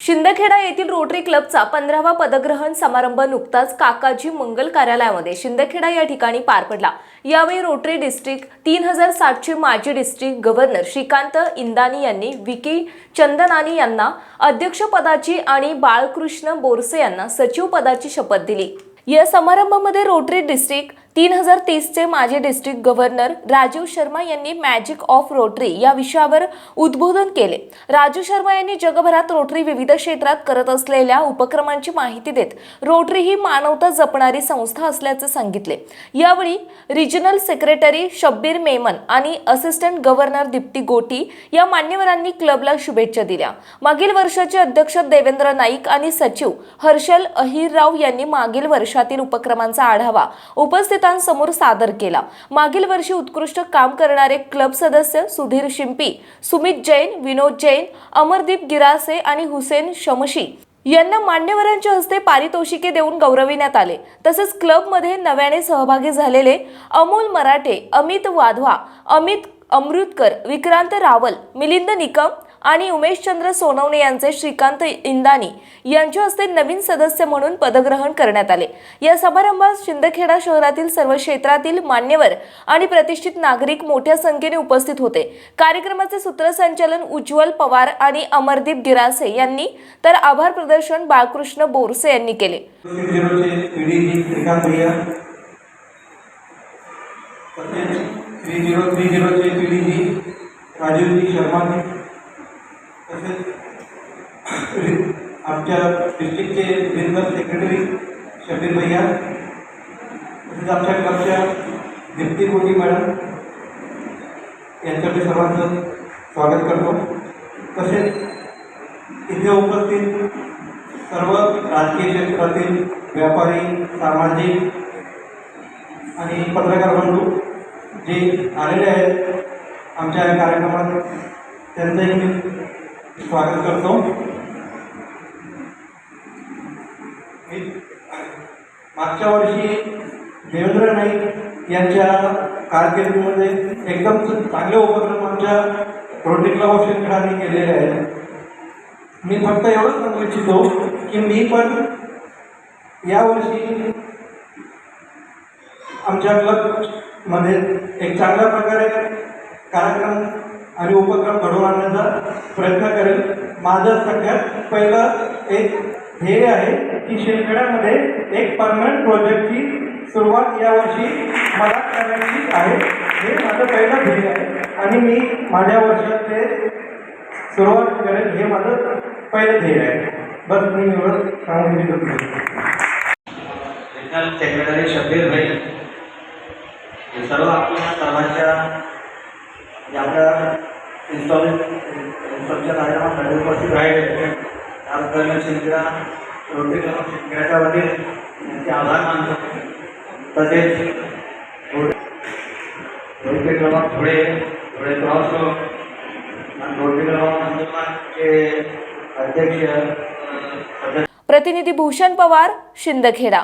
शिंदखेडा येथील रोटरी क्लबचा पंधरावा पदग्रहण समारंभ नुकताच काकाजी मंगल कार्यालयामध्ये शिंदखेडा या ठिकाणी पार पडला. यावेळी रोटरी डिस्ट्रिक्ट तीन हजार सातचे माजी डिस्ट्रिक्ट गव्हर्नर श्रीकांत इंदानी यांनी विकी चंदनानी यांना अध्यक्षपदाची आणि बाळकृष्ण बोरसे यांना सचिव पदाची शपथ दिली. या समारंभामध्ये रोटरी डिस्ट्रिक्ट तीन हजार तीसचे माजी डिस्ट्रिक्ट गव्हर्नर राजीव शर्मा यांनी मॅजिक ऑफ रोटरी या विषयावर उद्बोधन केले. राजू शर्मा यांनी जगभरात रोटरी विविध क्षेत्रात करत असलेल्या उपक्रमांची माहिती देत रोटरी ही मानवता जपणारी संस्था असल्याचे सांगितले. यावेळी रिजनल सेक्रेटरी शब्बीर मेमन आणि असिस्टंट गव्हर्नर दीप्ती गोटी या मान्यवरांनी क्लबला शुभेच्छा दिल्या. मागील वर्षाचे अध्यक्ष देवेंद्र नाईक आणि सचिव हर्षल अहिरराव यांनी मागील वर्षातील उपक्रमांचा आढावा. उपस्थित उपस्थितांसमोर सादर केला. मागील वर्षी उत्कृष्ट काम करणारे क्लब सदस्य सुधीर शिंपी सुमित जैन विनोद जैन अमरदीप गिरासे आणि हुसेन शमशी यांना मान्यवरांच्या हस्ते पारितोषिके देऊन गौरविण्यात आले. तसेच क्लबमध्ये नव्याने सहभागी झालेले अमोल मराठे अमित वाधवा अमित अमृतकर विक्रांत रावल मिलिंद निकम आणि उमेशचंद्र सोनवणे यांचे श्रीकांत इंदानी यांच्या हस्ते नवीन सदस्य म्हणून पदग्रहण करण्यात आले. या समारंभात शिंदखेडा शहरातील सर्व क्षेत्रातील मान्यवर आणि प्रतिष्ठित नागरिक मोठ्या संख्येने उपस्थित होते. कार्यक्रमाचे सूत्रसंचालन उज्ज्वल पवार आणि अमरदीप गिरासे यांनी तर आभार प्रदर्शन बाळकृष्ण बोरसे यांनी केले. G three zero three झिरोचे P D G Rajivji Sharma ji तसेच रि- आमच्या डिस्ट्रिक्टचे रिजनल सेक्रेटरी शबीर भैया तसेच आमच्या क्लबच्या दीप्ती कोटी मॅडम यांच्याकडे सर्वांचं स्वागत करतो. तसेच इथे उपस्थित सर्व राजकीय क्षेत्रातील व्यापारी सामाजिक आणि पत्रकार बंधू जे आलेले आहेत आमच्या या कार्यक्रमात त्यांचंही मी स्वागत करतो मी मागच्या वर्षी देवेंद्र नाईक यांच्या कारकिर्दीमध्ये एकदम चांगले उपक्रम आमच्या रोटरी क्लब ऑफ शेतकऱ्यांनी केलेले आहेत. मी फक्त एवढंच सांगू इच्छितो की मी पण यावर्षी आमच्या क्लबमध्ये एक चांगल्या प्रकारे कार्यक्रम आणि उपक्रम घडवून आणण्याचा प्रयत्न करेल. माझं सगळ्यात पहिलं एक ध्येय आहे की शिरखेड्यामध्ये एक परमनंट प्रोजेक्टची सुरुवात यावर्षी मला करायची आहे. हे माझं पहिलं ध्येय आहे. आणि मी माझ्या वर्षात ते सुरुवात करेल हे माझं पहिलं ध्येय आहे. बस मी एवढं सांगू इच्छितो रिजनल सेक्रेटरी शब्बीर भाई हे सर्व आपल्या सर्वांच्या जे आपल्या इन्स्टॉल इन्स्टॉलच्या कार्यक्रमासाठी उपस्थित राहिले. त्याबद्दल मी शिंदखेडा रोटरी क्लब वतीने त्यांचे आभार मानतो. तसेच क्रॉस आणि अध्यक्ष प्रतिनिधी भूषण पवार शिंदखेडा.